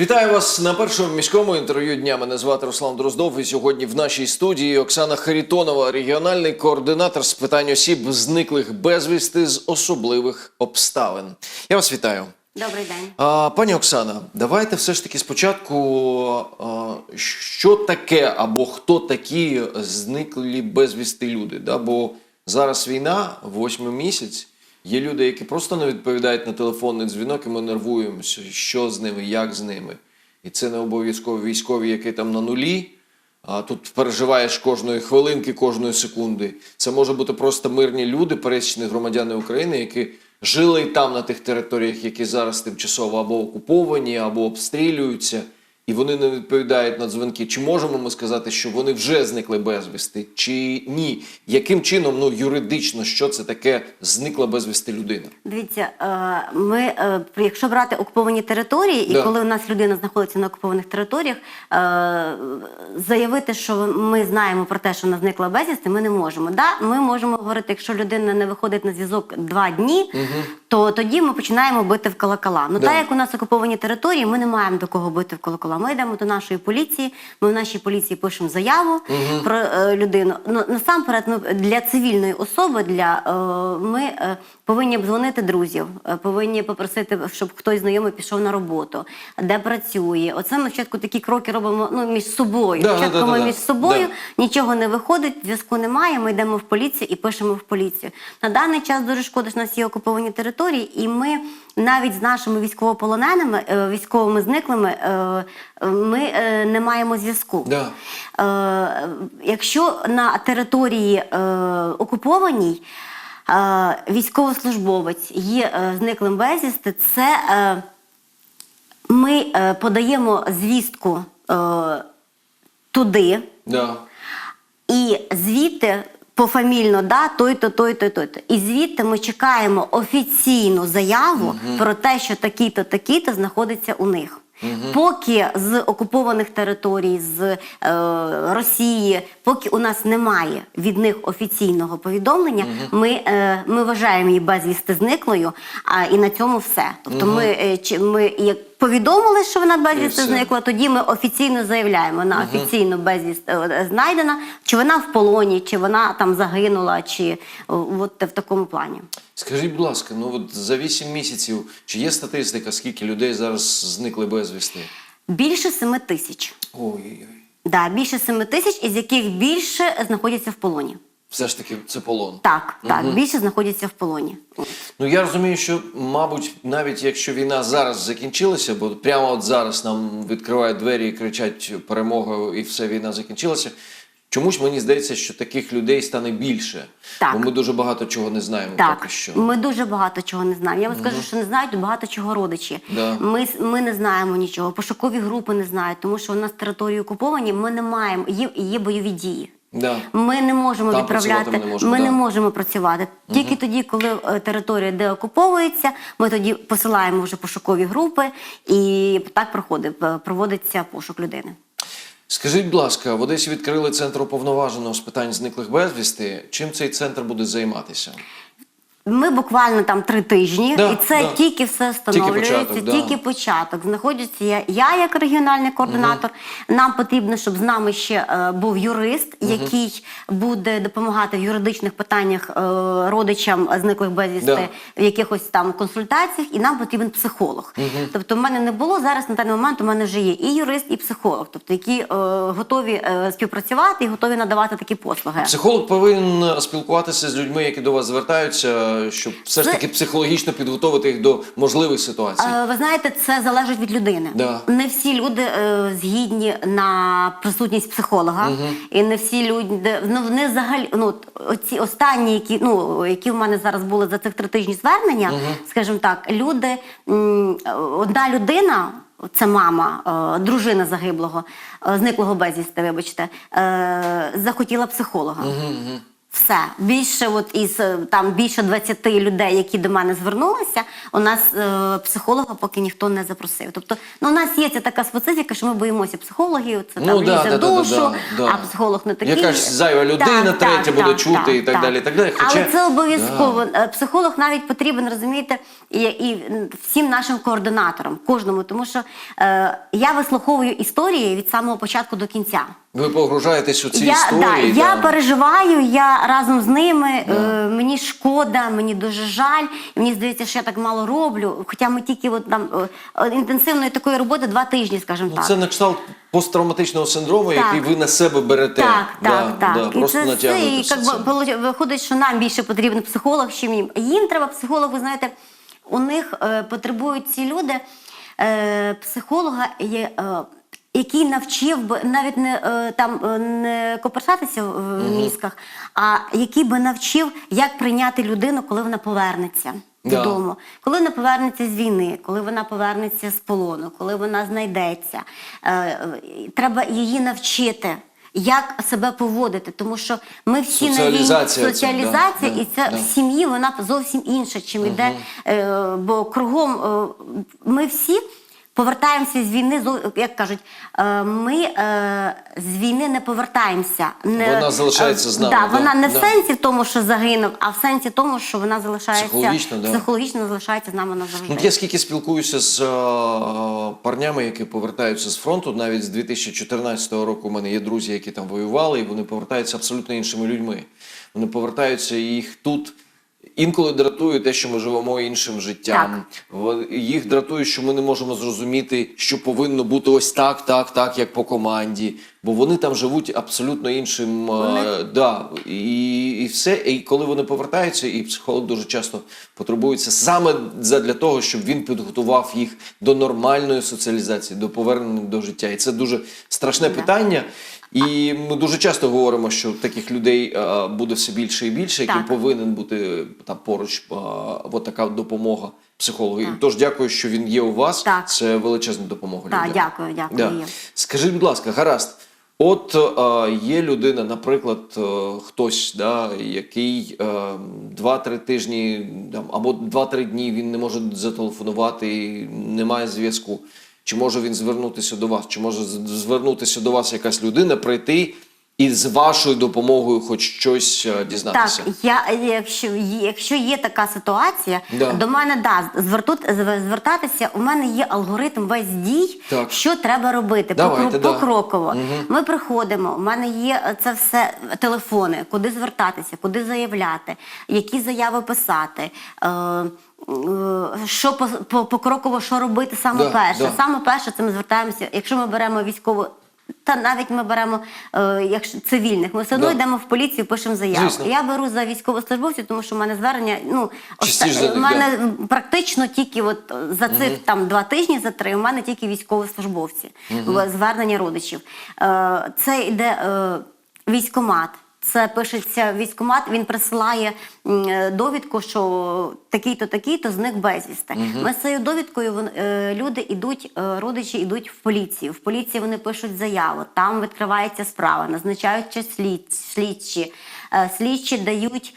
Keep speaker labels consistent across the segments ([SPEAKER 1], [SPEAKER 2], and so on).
[SPEAKER 1] Вітаю вас на першому міському інтерв'ю дня. Мене звати Руслан Дроздов. І сьогодні в нашій студії Оксана Харітонова, регіональний координатор з питань осіб, зниклих безвісти з особливих обставин. Я вас вітаю.
[SPEAKER 2] Добрий день.
[SPEAKER 1] А, пані Оксана, давайте все ж таки спочатку, а, що таке або хто такі зниклі безвісти люди? Да? Бо зараз війна, восьмий місяць. Є люди, які просто не відповідають на телефонний дзвінок, і ми нервуємося, що з ними, як з ними. І це не обов'язково військові, які там на нулі. А тут переживаєш кожної хвилинки, кожної секунди. Це може бути просто мирні люди, пересічні громадяни України, які жили там на тих територіях, які зараз тимчасово або окуповані, або обстрілюються, і вони не відповідають на дзвінки. Чи можемо ми сказати, що вони вже зникли безвісти, чи ні? Яким чином, ну юридично, що це таке зникла безвісти людина?
[SPEAKER 2] Дивіться, е, ми, е, якщо брати окуповані території, і
[SPEAKER 1] Да.
[SPEAKER 2] коли у нас людина знаходиться на окупованих територіях, е, заявити, що ми знаємо про те, що вона зникла безвісти, ми не можемо. Да, ми можемо говорити, якщо людина не виходить на зв'язок два дні, то тоді ми починаємо бити в колокола. Ну
[SPEAKER 1] Да.
[SPEAKER 2] так як у нас окуповані території, ми не маємо до кого бити в колокола. Ми йдемо до нашої поліції. Ми в нашій поліції пишемо заяву про е, людину. Ну насамперед, ну для цивільної особи, для е, ми е, повинні дзвонити друзів, е, повинні попросити, щоб хтось знайомий пішов на роботу, де працює. Оце ми спочатку такі кроки робимо ну між собою.
[SPEAKER 1] Да,
[SPEAKER 2] спочатку
[SPEAKER 1] да, да,
[SPEAKER 2] ми
[SPEAKER 1] да.
[SPEAKER 2] між собою
[SPEAKER 1] Да.
[SPEAKER 2] нічого не виходить, зв'язку немає. Ми йдемо в поліцію і пишемо в поліцію. На даний час дуже шкода, що у нас є окуповані території, і ми навіть з нашими військовополоненими, е, військовими зниклими, е, ми е, не маємо зв'язку.
[SPEAKER 1] Да.
[SPEAKER 2] Якщо на території окупованій військовослужбовець є зниклим безвісти, це ми подаємо звістку туди,
[SPEAKER 1] Да.
[SPEAKER 2] і звідти пофамільно, да, той-то, той-то, той-то. І звідти ми чекаємо офіційну заяву про те, що такий-то, такий-то знаходиться у них. Поки з окупованих територій, з е, Росії, поки у нас немає від них офіційного повідомлення, ми, е, ми вважаємо її безвісти зниклою, а і на цьому все. Тобто ми, е, чи- ми як повідомили, що вона безвісти зникла, тоді ми офіційно заявляємо, вона офіційно безвість е, знайдена, чи вона в полоні, чи вона там загинула, чи е, от в такому плані.
[SPEAKER 1] Скажіть, будь ласка, ну от за 8 місяців чи є статистика, скільки людей зараз зникли безвісти?
[SPEAKER 2] Більше семи тисяч.
[SPEAKER 1] Ой-ой-ой.
[SPEAKER 2] Да, більше семи тисяч, із яких більше знаходяться в полоні.
[SPEAKER 1] Все ж таки, це полон.
[SPEAKER 2] Так, так, більше знаходяться в полоні.
[SPEAKER 1] Ну я розумію, що, мабуть, навіть якщо війна зараз закінчилася, бо прямо от зараз нам відкривають двері і кричать перемога, і все війна закінчилася. Чомусь мені здається, що таких людей стане більше.
[SPEAKER 2] Так.
[SPEAKER 1] Бо ми дуже багато чого не знаємо
[SPEAKER 2] Так,
[SPEAKER 1] поки що.
[SPEAKER 2] ми дуже багато чого не знаємо. Я вам скажу, що не знають багато чого родичі.
[SPEAKER 1] Да.
[SPEAKER 2] Ми, ми не знаємо нічого, пошукові групи не знають, тому що у нас території окуповані, ми не маємо, є, є бойові дії.
[SPEAKER 1] Да.
[SPEAKER 2] Ми не можемо
[SPEAKER 1] Там
[SPEAKER 2] відправляти,
[SPEAKER 1] не можемо,
[SPEAKER 2] ми
[SPEAKER 1] да.
[SPEAKER 2] не можемо працювати. Тільки тоді, коли е, територія деокуповується, ми тоді посилаємо вже пошукові групи, і так проходить, е, проводиться пошук людини.
[SPEAKER 1] Скажіть, будь ласка, в Одесі відкрили центр уповноваженого з питань зниклих безвісти. Чим цей центр буде займатися?
[SPEAKER 2] Ми буквально там три тижні,
[SPEAKER 1] Да,
[SPEAKER 2] і це
[SPEAKER 1] да.
[SPEAKER 2] тільки все встановлюється,
[SPEAKER 1] початок, да.
[SPEAKER 2] тільки початок. Знаходжуся я, я як регіональний координатор. Нам потрібно, щоб з нами ще е, був юрист, який буде допомагати в юридичних питаннях е, родичам зниклих безвісти
[SPEAKER 1] Да.
[SPEAKER 2] в якихось там консультаціях, і нам потрібен психолог. Тобто, в мене не було зараз на даний момент. У мене вже є і юрист, і психолог, тобто які е, готові е, співпрацювати і готові надавати такі послуги.
[SPEAKER 1] Психолог повинен спілкуватися з людьми, які до вас звертаються, щоб все ж таки психологічно підготовити їх до можливих ситуацій.
[SPEAKER 2] Е, Ви знаєте, це залежить від людини.
[SPEAKER 1] Да.
[SPEAKER 2] Не всі люди е, згідні на присутність психолога, і не всі люди ну вони взагалі ну оці останні, які ну які в мене зараз були за цих три тижні звернення, скажімо так, люди м, одна людина. Це мама, е, дружина загиблого, зниклого безвісти, вибачте, захотіла психолога. Все більше, от із е, там більше 20 людей, які до мене звернулися, у нас е, психолога поки ніхто не запросив. Тобто, ну у нас є ця така специфіка, що ми боїмося психологів. Це там
[SPEAKER 1] Ну, да,
[SPEAKER 2] лізе
[SPEAKER 1] да,
[SPEAKER 2] в
[SPEAKER 1] да, да,
[SPEAKER 2] душу,
[SPEAKER 1] да, да.
[SPEAKER 2] а психолог не такий.
[SPEAKER 1] Якась зайва людина, третя буде чути і так далі, і так далі. Хоча-
[SPEAKER 2] Але це обов'язково. Е, Психолог навіть потрібен, розумієте, і, і всім нашим координаторам, кожному, тому що е, я вислуховую історії від самого початку до кінця.
[SPEAKER 1] Ви погружаєтесь у ці
[SPEAKER 2] я,
[SPEAKER 1] історії.
[SPEAKER 2] да, я
[SPEAKER 1] да.
[SPEAKER 2] переживаю, я разом з ними. Е, мені шкода, мені дуже жаль. Мені здається, що я так мало роблю. Хоча ми тільки от, там е, е, інтенсивної такої роботи два тижні, скажімо
[SPEAKER 1] Ну,
[SPEAKER 2] так.
[SPEAKER 1] Це на кшталт посттравматичного синдрому,
[SPEAKER 2] Так.
[SPEAKER 1] який ви на себе берете.
[SPEAKER 2] Так,
[SPEAKER 1] Да,
[SPEAKER 2] так, так.
[SPEAKER 1] да,
[SPEAKER 2] і
[SPEAKER 1] просто
[SPEAKER 2] це і
[SPEAKER 1] це.
[SPEAKER 2] би, виходить, що нам більше потрібен психолог, чим їм. Їм треба психолог, ви знаєте, у них е, потребують ці люди е, психолога, є, е, який навчив би навіть не е, там е, не копирсатися в в мізках, а який би навчив, як прийняти людину, коли вона повернеться. Додому, коли вона повернеться з війни, коли вона повернеться з полону, коли вона знайдеться, е, треба її навчити, як себе поводити, тому що ми всі на війні
[SPEAKER 1] Соціалізація це, да,
[SPEAKER 2] і це
[SPEAKER 1] да.
[SPEAKER 2] в сім'ї вона зовсім інша, чим іде. Е, бо кругом е, ми всі. Повертаємося з війни, як кажуть, е, ми е, з війни не повертаємося. Не,
[SPEAKER 1] Вона залишається з нами,
[SPEAKER 2] Да,
[SPEAKER 1] да,
[SPEAKER 2] вона не в сенсі тому, що загинув, а в сенсі тому, що вона залишається
[SPEAKER 1] Психологічно, да.
[SPEAKER 2] психологічно залишається з нами назавжди.
[SPEAKER 1] Ну, я скільки спілкуюся з е, парнями, які повертаються з фронту, навіть з 2014 року у мене є друзі, які там воювали, і вони повертаються абсолютно іншими людьми. Вони повертаються і їх тут. Інколи дратує те, що ми живемо іншим життям. Во- Їх дратує, що ми не можемо зрозуміти, що повинно бути ось так, так, так, як по команді. Бо вони там живуть абсолютно іншим. е,
[SPEAKER 2] Вони-
[SPEAKER 1] да, і, і все. І коли вони повертаються, і психолог дуже часто потребується саме для того, щоб він підготував їх до нормальної соціалізації, до повернення до життя. І це дуже страшне
[SPEAKER 2] Да.
[SPEAKER 1] питання. І ми дуже часто говоримо, що таких людей е, буде все більше і більше, яким
[SPEAKER 2] Так.
[SPEAKER 1] повинен бути там поруч е, от така допомога психологу. І Тож дякую, що він є у вас.
[SPEAKER 2] Так.
[SPEAKER 1] Це величезна допомога.
[SPEAKER 2] Так,
[SPEAKER 1] людям.
[SPEAKER 2] дякую, дякую, є.
[SPEAKER 1] Скажіть, будь ласка, гаразд. От е, є людина, наприклад, е, хтось, да, який е, 2-3 тижні там, або 2-3 дні він не може зателефонувати, немає зв'язку. Чи може він звернутися до вас? Чи може звернутися до вас якась людина, прийти і з вашою допомогою хоч щось е, дізнатися?
[SPEAKER 2] Так, я, якщо, є- якщо є така ситуація,
[SPEAKER 1] Да.
[SPEAKER 2] до мене да, звертут, звертатися, у мене є алгоритм весь дій,
[SPEAKER 1] Так.
[SPEAKER 2] що треба робити
[SPEAKER 1] Давайте,
[SPEAKER 2] покро-
[SPEAKER 1] да.
[SPEAKER 2] покроково. Ми приходимо, у мене є це все телефони, куди звертатися, куди заявляти, які заяви писати. Е, е, що по, по, покроково, що робити саме
[SPEAKER 1] Да,
[SPEAKER 2] перше?
[SPEAKER 1] да.
[SPEAKER 2] Саме перше, це ми звертаємося, якщо ми беремо військову. Та навіть ми беремо е, якщо цивільних, ми все одно
[SPEAKER 1] Да.
[SPEAKER 2] йдемо в поліцію, пишемо заяву.
[SPEAKER 1] Звісно.
[SPEAKER 2] Я беру за військовослужбовців, тому що в мене звернення. Ну оста- в мене практично тільки от е, за цих там два тижні, за три, у мене тільки військовослужбовці, в- звернення родичів. Е, це йде е, військомат. Це пишеться військомат, він присилає е, довідку, що такий-то, такий-то зник безвісти. Ми з цією довідкою е, люди йдуть, е, родичі йдуть в поліцію. В поліції вони пишуть заяву, там відкривається справа, назначаються слід, слідчі. Слідчі дають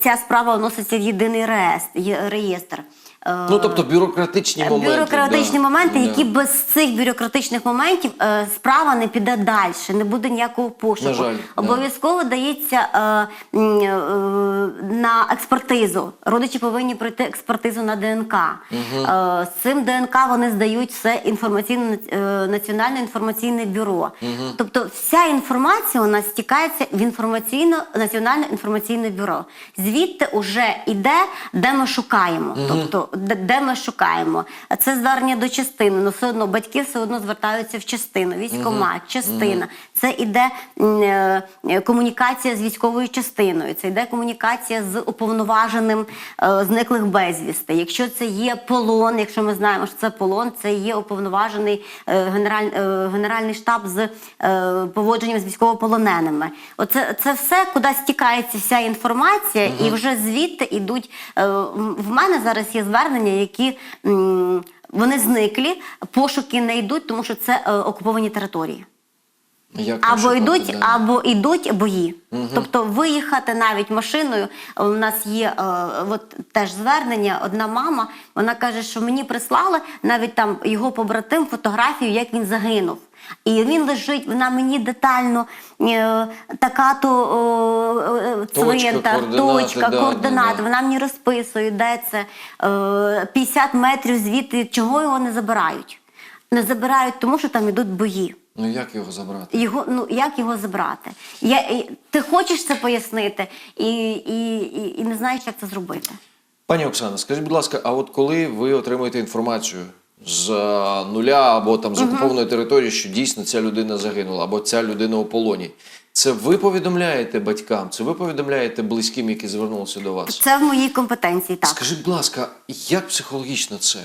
[SPEAKER 2] ця справа вноситься в єдиний реєстр. Е,
[SPEAKER 1] Ну, тобто бюрократичні моменти.
[SPEAKER 2] Бюрократичні
[SPEAKER 1] да.
[SPEAKER 2] моменти,
[SPEAKER 1] Да.
[SPEAKER 2] які без цих бюрократичних моментів е, справа не піде далі, не буде ніякого пошуку.
[SPEAKER 1] На жаль, да.
[SPEAKER 2] Обов'язково дається е, м, е, на експертизу. Родичі повинні пройти експертизу на ДНК. Е, з цим ДНК вони здають все інформаційне е, національне інформаційне бюро. Тобто, вся інформація у нас стікається в інформаційно національне інформаційне бюро. Звідти вже йде, де ми шукаємо. Тобто, де, ми шукаємо. Це звернення до частини. Ну, все одно батьки все одно звертаються в частину, військомат, частина. Це іде е, е, комунікація з військовою частиною. Це йде комунікація з уповноваженим е, зниклих безвісти. Якщо це є полон, якщо ми знаємо, що це полон, це є уповноважений генераль, генеральний штаб з поводженням з військовополоненими. Оце це все, куди стікається вся інформація, і вже звідти йдуть. В мене зараз є звернення, які вони зниклі, пошуки не йдуть, тому що це е, окуповані території.
[SPEAKER 1] Як
[SPEAKER 2] Або
[SPEAKER 1] шукати,
[SPEAKER 2] йдуть,
[SPEAKER 1] да.
[SPEAKER 2] або йдуть бої. Тобто виїхати навіть машиною. У нас є е, от теж звернення. Одна мама вона каже, що мені прислали навіть там його побратим фотографію, як він загинув. І він лежить, вона мені детально е, така то е,
[SPEAKER 1] Точка,
[SPEAKER 2] цвинтар,
[SPEAKER 1] координати, да,
[SPEAKER 2] координати.
[SPEAKER 1] да.
[SPEAKER 2] Вона мені розписує, де це е, 50 метрів звідти, чого його не забирають. Не забирають, тому що там ідуть бої.
[SPEAKER 1] Ну як його забрати?
[SPEAKER 2] Його ну як його забрати? Я і- ти хочеш це пояснити, і, і, і, і не знаєш, як це зробити.
[SPEAKER 1] Пані Оксана, скажіть, будь ласка, а от коли ви отримуєте інформацію з е, нуля або там з окупованої території, що дійсно ця людина загинула, або ця людина у полоні, це ви повідомляєте батькам, це ви повідомляєте близьким, які звернулися до вас?
[SPEAKER 2] Це в моїй компетенції. Так
[SPEAKER 1] Скажіть, будь ласка, як психологічно це?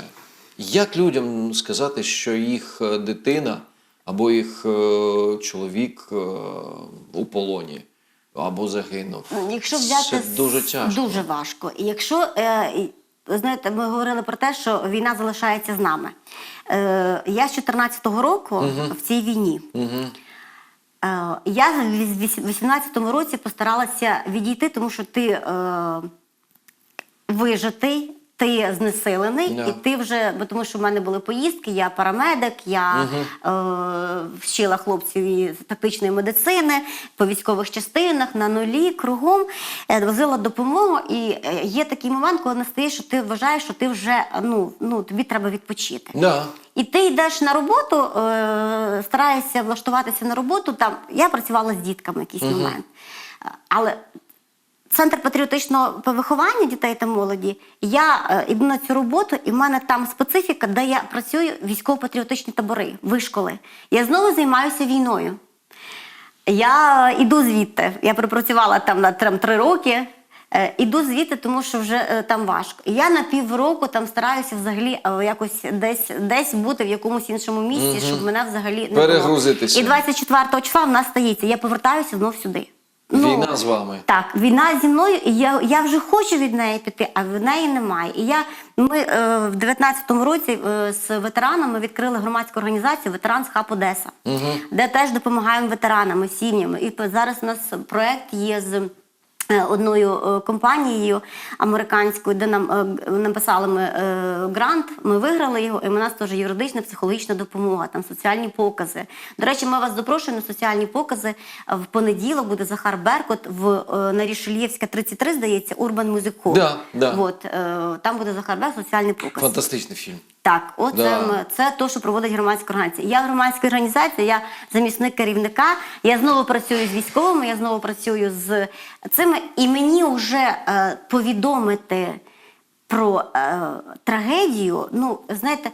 [SPEAKER 1] Як людям сказати, що їх е, дитина або їх е, чоловік у полоні або загинув?
[SPEAKER 2] якщо взяти
[SPEAKER 1] це дуже тяжко.
[SPEAKER 2] дуже важко. Якщо е, ви знаєте, ми говорили про те, що війна залишається з нами. Е, я з 14-го року в цій війні. Е, Я в 18-му році постаралася відійти, тому що ти е, вижитий, ти знесилений,
[SPEAKER 1] Да.
[SPEAKER 2] і ти вже, бо тому що в мене були поїздки, я парамедик, я е, вчила хлопців із тактичної медицини по військових частинах на нулі, кругом е, возила допомогу. І е, є такий момент, коли настає, що ти вважаєш, що ти вже ну, ну тобі треба відпочити.
[SPEAKER 1] Да.
[SPEAKER 2] І ти йдеш на роботу, е, стараєшся влаштуватися на роботу. Там я працювала з дітками якийсь момент. Е, Але центр патріотичного виховання дітей та молоді. Я е, йду на цю роботу, і в мене там специфіка, де я працюю військово-патріотичні табори, вишколи. Я знову займаюся війною. Я іду звідти. Я пропрацювала там на три роки. Е, Іду звідти, тому що вже е, там важко. Я на півроку там стараюся взагалі е, якось десь, десь бути в якомусь іншому місці, щоб мене взагалі не
[SPEAKER 1] Перегрузитися.
[SPEAKER 2] І 24 числа в нас стається. Я повертаюся знов сюди. Ну,
[SPEAKER 1] Війна з вами.
[SPEAKER 2] Так, війна зі мною, і я, я вже хочу від неї піти, а в неї немає. І я ми е, в 19-му році е, з ветеранами відкрили громадську організацію Ветеран з Хаб Одеса, де теж допомагаємо ветеранам, сім'ям. І зараз у нас проект є з. Е, Одною е, компанією американською, де нам е, написали ми грант, ми виграли його, і у нас теж юридична психологічна допомога, там соціальні покази. До речі, ми вас запрошуємо на соціальні покази. В понеділок буде Захар Беркут в на Рішельєвська 33, здається, Урбан Музиков.
[SPEAKER 1] Да, да.
[SPEAKER 2] От, там буде Захар Беркут, соціальний показ.
[SPEAKER 1] Фантастичний фільм.
[SPEAKER 2] Так, от
[SPEAKER 1] Да.
[SPEAKER 2] це, це те, що проводить громадська організація. Я в громадській організації, я замісник керівника. Я знову працюю з військовими, я знову працюю з цими, і мені вже е, повідомити про е, трагедію. Ну, знаєте,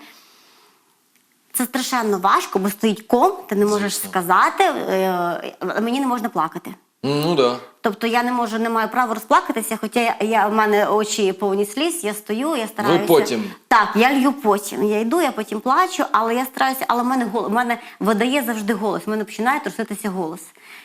[SPEAKER 2] це страшенно важко, бо стоїть ком, ти не можеш
[SPEAKER 1] Звісно.
[SPEAKER 2] сказати, е, мені не можна плакати.
[SPEAKER 1] Ну да.
[SPEAKER 2] Тобто я не можу, не маю права розплакатися, хоча я, я в мене очі повні сліз, я стою, я стараюся.
[SPEAKER 1] потім?
[SPEAKER 2] Так, я лью потім. Я йду, я потім плачу, але я стараюся, але в мене голос, в мене видає завжди голос. В мене починає труситися голос.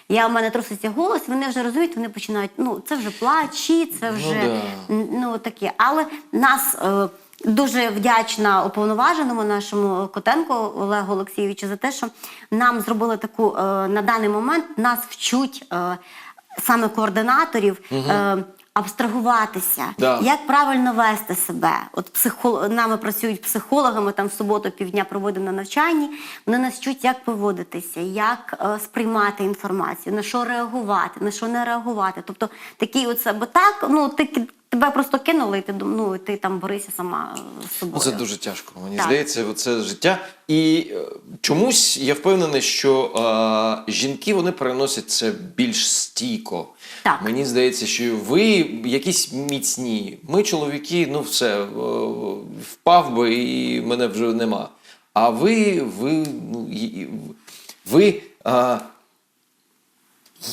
[SPEAKER 2] Я в мене труситься голос, вони вже розуміють, вони починають. Ну це вже плачі, це вже
[SPEAKER 1] да.
[SPEAKER 2] ну таке. Але нас. Е, Дуже вдячна уповноваженому нашому Котенку Олегу Олексійовичу за те, що нам зробили таку е, на даний момент нас вчуть е, саме координаторів е, абстрагуватися,
[SPEAKER 1] Да.
[SPEAKER 2] як правильно вести себе. От психо... нами працюють психологами, там в суботу півдня проводимо на навчанні. Вони нас вчуть, як поводитися, як е, сприймати інформацію, на що реагувати, на що не реагувати. Тобто такий оце, бо так, ну ти ки- тебе просто кинули, і ти ну, і ти там борися сама е, з собою.
[SPEAKER 1] Це дуже тяжко. Мені
[SPEAKER 2] Так.
[SPEAKER 1] здається, це життя. І е, чомусь я впевнений, що е, жінки вони переносять це більш стійко.
[SPEAKER 2] Так.
[SPEAKER 1] Мені здається, що ви якісь міцні. Ми, чоловіки, ну все, е, впав би і мене вже нема. А ви, ви, ну, і- ви. е,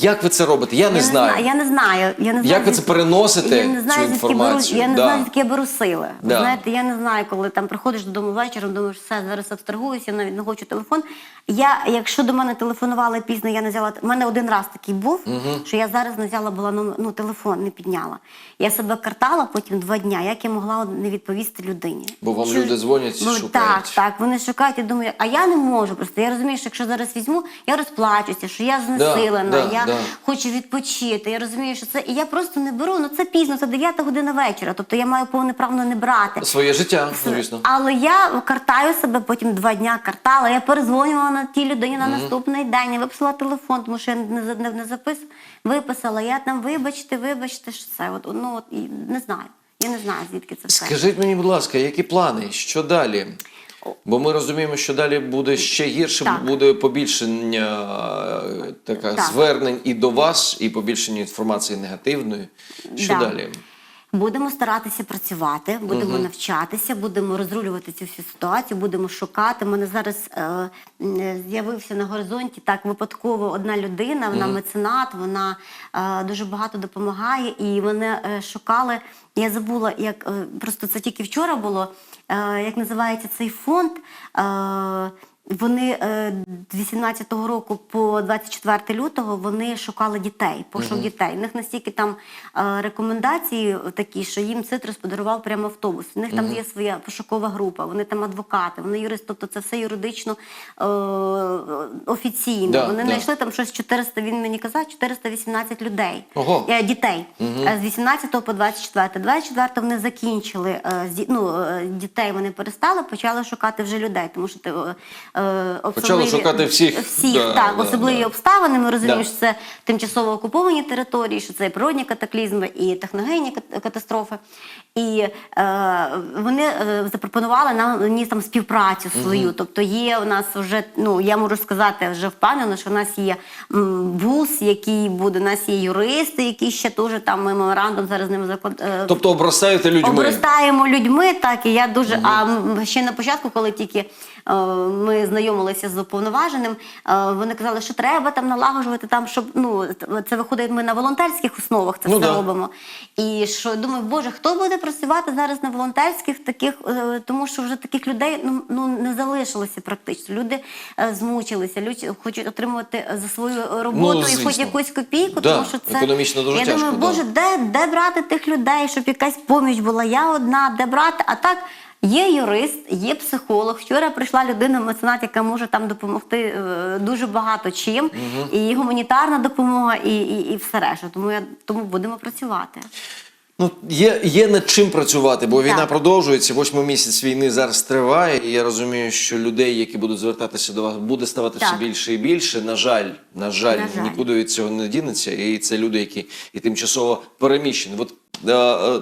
[SPEAKER 1] Як ви це робите? Я не
[SPEAKER 2] я
[SPEAKER 1] знаю.
[SPEAKER 2] Не знаю. Я не знаю. Я не знаю
[SPEAKER 1] Як ви це переносите,
[SPEAKER 2] я не знаю,
[SPEAKER 1] цю інформацію?
[SPEAKER 2] я не
[SPEAKER 1] Да.
[SPEAKER 2] знаю, звідки я беру сили.
[SPEAKER 1] Да.
[SPEAKER 2] Знаєте, я не знаю, коли там приходиш додому вечором, думаєш, все, зараз абстрагуюся, навіть не хочу телефон. Я, якщо до мене телефонували пізно, я не взяла. У мене один раз такий був, що я зараз не взяла була номер, ну, телефон, не підняла. Я себе картала потім два дня, як я могла не відповісти людині.
[SPEAKER 1] Бо вам
[SPEAKER 2] Що-
[SPEAKER 1] люди дзвонять і
[SPEAKER 2] Ну,
[SPEAKER 1] шукають.
[SPEAKER 2] Так, так, вони шукають і думаю, а я не можу просто. Я розумію, що якщо зараз візьму, я розплачуся, що я знесилена,
[SPEAKER 1] да,
[SPEAKER 2] я
[SPEAKER 1] да.
[SPEAKER 2] хочу відпочити. Я розумію, що це і я просто не беру. Ну це пізно, це 9 година вечора. Тобто я маю повне право не брати.
[SPEAKER 1] Своє життя, звісно.
[SPEAKER 2] Але я картаю себе потім два дня картала. Я перезвонювала на тій людині на наступний день. Я виписала телефон, тому що я не, не, не запис. Виписала. Я там, вибачте, вибачте, що це. От, ну, от, і не знаю. Я не знаю, звідки це все.
[SPEAKER 1] Скажіть мені, будь ласка, які плани? Що далі? Бо ми розуміємо, що далі буде ще гірше,
[SPEAKER 2] Так.
[SPEAKER 1] буде побільшення е, така,
[SPEAKER 2] Так.
[SPEAKER 1] звернень і до вас, і побільшення інформації негативної. Що
[SPEAKER 2] Да.
[SPEAKER 1] далі?
[SPEAKER 2] Будемо старатися працювати, будемо навчатися, будемо розрулювати цю всю ситуацію, будемо шукати. У мене зараз е, м, з'явився на горизонті так випадково одна людина, вона меценат, вона е, дуже багато допомагає, і мене е, шукали. Я забула, як е, просто це тільки вчора було. Е, як називається цей фонд? Е, вони е, з 18-го року по 24 лютого вони шукали дітей, пошук дітей. У них настільки там е, рекомендації такі, що їм цитрус подарував прямо автобус. У них там є своя пошукова група, вони там адвокати, вони юристи, тобто це все юридично е, офіційно.
[SPEAKER 1] Да,
[SPEAKER 2] вони
[SPEAKER 1] да.
[SPEAKER 2] знайшли там щось 400, він мені казав, 418 людей,
[SPEAKER 1] Ого.
[SPEAKER 2] е, дітей. Е, З 18 по 24. 24 вони закінчили, е, ну, е, дітей вони перестали, почали шукати вже людей, тому що ти, е, Почали
[SPEAKER 1] шукати всіх.
[SPEAKER 2] всіх
[SPEAKER 1] Да,
[SPEAKER 2] так,
[SPEAKER 1] да,
[SPEAKER 2] особливі
[SPEAKER 1] да.
[SPEAKER 2] обставини. Ми розуміємо,
[SPEAKER 1] Да.
[SPEAKER 2] що це тимчасово окуповані території, що це і природні катаклізми, і техногенні кат- катастрофи. І е, вони е, запропонували нам там співпрацю свою. Тобто є у нас вже, ну я можу сказати, вже впевнено, що у нас є вуз, який буде, у нас є юристи, які ще теж там меморандум зараз з ними заклад. е,
[SPEAKER 1] Тобто обростаєте людьми.
[SPEAKER 2] Обростаємо людьми, так і я дуже. А ще на початку, коли тільки е, ми знайомилися з уповноваженим, е, вони казали, що треба там налагоджувати там, щоб ну це виходить. Ми на волонтерських основах це
[SPEAKER 1] Ну
[SPEAKER 2] все
[SPEAKER 1] да.
[SPEAKER 2] робимо. І що думаю, боже, хто буде працювати зараз на волонтерських таких, е, тому що вже таких людей ну, ну не залишилося практично. Люди е, змучилися, люди хочуть отримувати за свою роботу і хоч
[SPEAKER 1] Ну,
[SPEAKER 2] якусь копійку,
[SPEAKER 1] Да,
[SPEAKER 2] тому що це
[SPEAKER 1] економічно дуже
[SPEAKER 2] я
[SPEAKER 1] тяжко,
[SPEAKER 2] думаю,
[SPEAKER 1] да.
[SPEAKER 2] де, де брати тих людей, щоб якась поміч була? Я одна, де брати? А так. Є юрист, є психолог. Вчора прийшла людина, меценат, яка може там допомогти е, дуже багато чим, і гуманітарна допомога, і, і, і все решта. Тому я тому будемо працювати.
[SPEAKER 1] Ну, є, є над чим працювати, бо війна
[SPEAKER 2] Так.
[SPEAKER 1] продовжується. Восьмий місяць війни зараз триває. І я розумію, що людей, які будуть звертатися до вас, буде ставати все більше і більше. На жаль, на жаль,
[SPEAKER 2] На жаль.
[SPEAKER 1] нікуди від цього не дінеться. І це люди, які і тимчасово переміщені. От,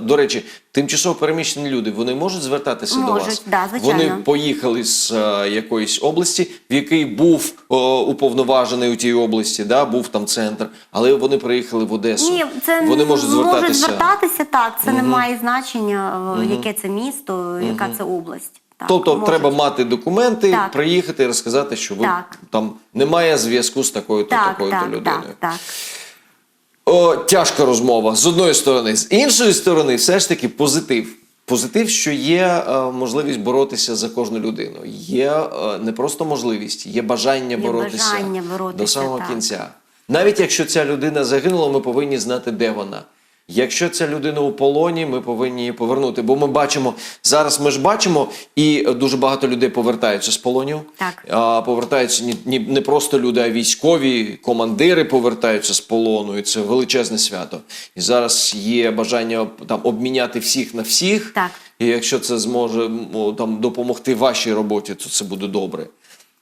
[SPEAKER 1] до речі, тимчасово переміщені люди вони можуть звертатися до вас.
[SPEAKER 2] да, звичайно.
[SPEAKER 1] Вони поїхали з е, якоїсь області, в якій був е, уповноважений у тій області, да, був там центр, але вони приїхали в Одесу.
[SPEAKER 2] Ні, це
[SPEAKER 1] вони можуть звертатися.
[SPEAKER 2] можуть звертатися так. Це не має значення, е, яке це місто, яка це область. Так,
[SPEAKER 1] Тобто
[SPEAKER 2] можуть.
[SPEAKER 1] треба мати документи,
[SPEAKER 2] Так.
[SPEAKER 1] приїхати і розказати, що ви
[SPEAKER 2] Так.
[SPEAKER 1] там немає зв'язку з такою-то
[SPEAKER 2] так,
[SPEAKER 1] такою-то людиною.
[SPEAKER 2] так, так.
[SPEAKER 1] О, тяжка розмова з одної сторони. З іншої сторони, все ж таки позитив. Позитив, що є е, можливість боротися за кожну людину. Є е, не просто можливість, є бажання
[SPEAKER 2] Є
[SPEAKER 1] боротися
[SPEAKER 2] бажання боротися,
[SPEAKER 1] до самого
[SPEAKER 2] так.
[SPEAKER 1] кінця. Навіть якщо ця людина загинула, ми повинні знати, де вона. Якщо ця людина у полоні, ми повинні її повернути. Бо ми бачимо зараз. Ми ж бачимо, і дуже багато людей повертаються з полонів.
[SPEAKER 2] Так.
[SPEAKER 1] А, повертаються ні, не просто люди, а військові командири повертаються з полону, і це величезне свято. І зараз є бажання там обміняти всіх на всіх.
[SPEAKER 2] Так.
[SPEAKER 1] І якщо це зможе там допомогти вашій роботі, то це буде добре.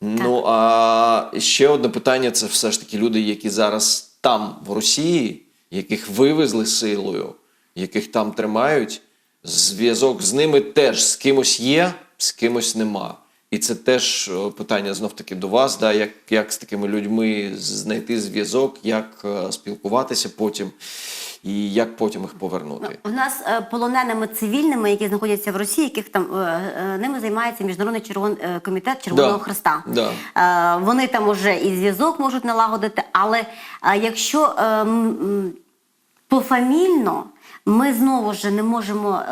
[SPEAKER 1] Ну а ще одне питання: це все ж таки люди, які зараз там, в Росії, яких вивезли силою, яких там тримають. Зв'язок з ними теж з кимось є, з кимось нема. І це теж е, питання знов таки до вас, да, як, як з такими людьми знайти зв'язок, як е, спілкуватися потім. І як потім їх повернути?
[SPEAKER 2] У нас е, полоненими цивільними, які знаходяться в Росії, яких там е, е, ними займається міжнародний червон комітет Червоного
[SPEAKER 1] Да,
[SPEAKER 2] Христа.
[SPEAKER 1] да.
[SPEAKER 2] Вони там уже і зв'язок можуть налагодити, але якщо пофамільно, ми знову ж не можемо.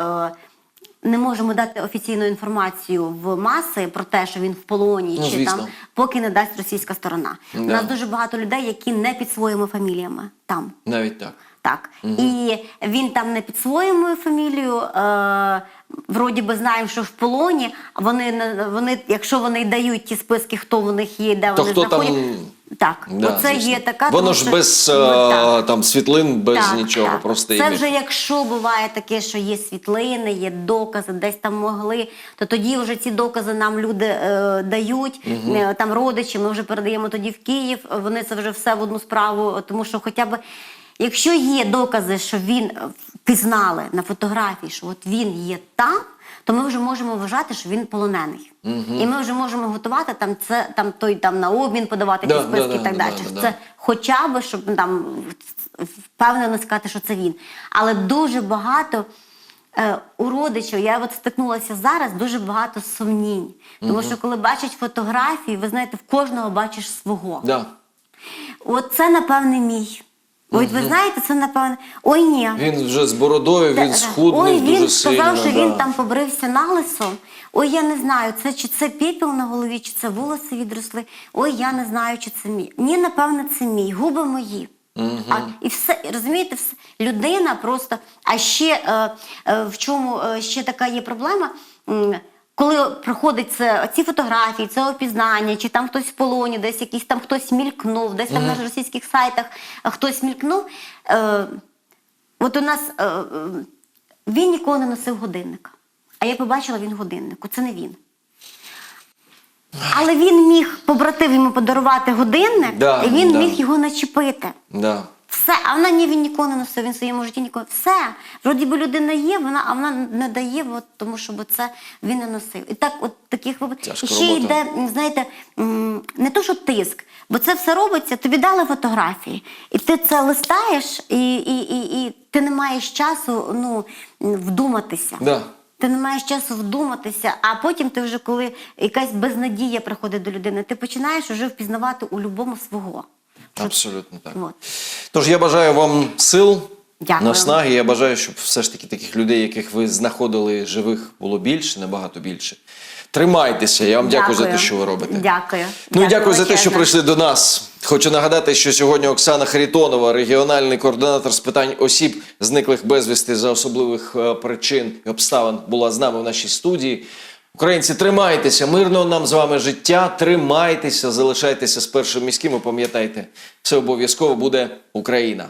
[SPEAKER 2] Не можемо дати офіційну інформацію в маси про те, що він в полоні,
[SPEAKER 1] Ну,
[SPEAKER 2] чи
[SPEAKER 1] звісно.
[SPEAKER 2] там, поки не дасть російська сторона. У нас дуже багато людей, які не під своїми фаміліями там.
[SPEAKER 1] Навіть так.
[SPEAKER 2] Так. І він там не під своєю фамілією. Е, вроді би знаємо, що в полоні. а Вони, вони, якщо вони й дають ті списки, хто в них є, де
[SPEAKER 1] То
[SPEAKER 2] вони
[SPEAKER 1] хто там-
[SPEAKER 2] Так,
[SPEAKER 1] Да,
[SPEAKER 2] оце
[SPEAKER 1] звісно.
[SPEAKER 2] є така.
[SPEAKER 1] Воно
[SPEAKER 2] тому
[SPEAKER 1] ж без
[SPEAKER 2] Ну,
[SPEAKER 1] е, там світлин, без
[SPEAKER 2] Так,
[SPEAKER 1] нічого,
[SPEAKER 2] так.
[SPEAKER 1] просто
[SPEAKER 2] це вже якщо буває таке, що є світлини, є докази, десь там могли, то тоді вже ці докази нам люди е, дають, е, там родичі, ми вже передаємо тоді в Київ. Вони це вже все в одну справу, тому що хоча б. Якщо є докази, що він е, пізнали на фотографії, що от він є там, то ми вже можемо вважати, що він полонений. І ми вже можемо готувати там це там той там на обмін подавати
[SPEAKER 1] Да,
[SPEAKER 2] ті списки
[SPEAKER 1] да,
[SPEAKER 2] і так
[SPEAKER 1] да,
[SPEAKER 2] далі.
[SPEAKER 1] да,
[SPEAKER 2] Що
[SPEAKER 1] да.
[SPEAKER 2] Це хоча б, щоб там впевнено сказати, що це він. Але дуже багато е, у родичів, я от стикнулася зараз, дуже багато сумнінь. Тому що коли бачать фотографії, ви знаєте, в кожного бачиш свого.
[SPEAKER 1] Да.
[SPEAKER 2] От це, напевне, мій. Ой, ви знаєте, це напевне. Ой, ні.
[SPEAKER 1] Він вже з бородою, він схуднув
[SPEAKER 2] Ой,
[SPEAKER 1] дуже
[SPEAKER 2] він
[SPEAKER 1] сильно.
[SPEAKER 2] сказав, що він там побрився наголосом. Ой, я не знаю, це чи це пепел на голові, чи це волоси відросли. Ой, я не знаю, чи це мій. Ні, напевне, це мій. Губи мої. А, і все, розумієте, все. людина просто. А ще е, е, в чому е, ще така є проблема? М, Коли проходить це ці фотографії, це опізнання, чи там хтось в полоні, десь якийсь там хтось мількнув, десь там на російських сайтах е, хтось мількнув. Е, От у нас е, е, він ніколи не носив годинника. А я побачила він годиннику. Це не він. Але він міг побратив йому подарувати годинник,
[SPEAKER 1] Да,
[SPEAKER 2] і він
[SPEAKER 1] да.
[SPEAKER 2] міг його начепити.
[SPEAKER 1] Да.
[SPEAKER 2] Все, а вона ні, він ніколи не носив, він в своєму житті ніколи. Все. Вроді би людина є, вона, а вона не дає, от, тому що бо це він не носив. І так, от таких випадків.
[SPEAKER 1] Тяжка
[SPEAKER 2] І ще
[SPEAKER 1] робота.
[SPEAKER 2] йде, знаєте, м, не то, що тиск, бо це все робиться, тобі дали фотографії, і ти це листаєш, і, і, і, і ти не маєш часу ну, вдуматися.
[SPEAKER 1] Да.
[SPEAKER 2] Ти не маєш часу вдуматися, а потім ти вже, коли якась безнадія приходить до людини, ти починаєш вже впізнавати у любому свого.
[SPEAKER 1] Абсолютно так.
[SPEAKER 2] От.
[SPEAKER 1] Тож я бажаю вам сил,
[SPEAKER 2] Дякую.
[SPEAKER 1] наснаги. Я бажаю, щоб все ж таки таких людей, яких ви знаходили живих, було більше, набагато більше. Тримайтеся. Я вам дякую, за те, що ви робите.
[SPEAKER 2] Дякую.
[SPEAKER 1] Ну і дякую за те, що прийшли до нас. Хочу нагадати, що сьогодні Оксана Харитонова, регіональний координатор з питань осіб, зниклих безвісти за особливих е, причин і обставин, була з нами в нашій студії. Українці, тримайтеся, мирного нам з вами життя, тримайтеся, залишайтеся з першим міським і пам'ятайте, все обов'язково буде Україна.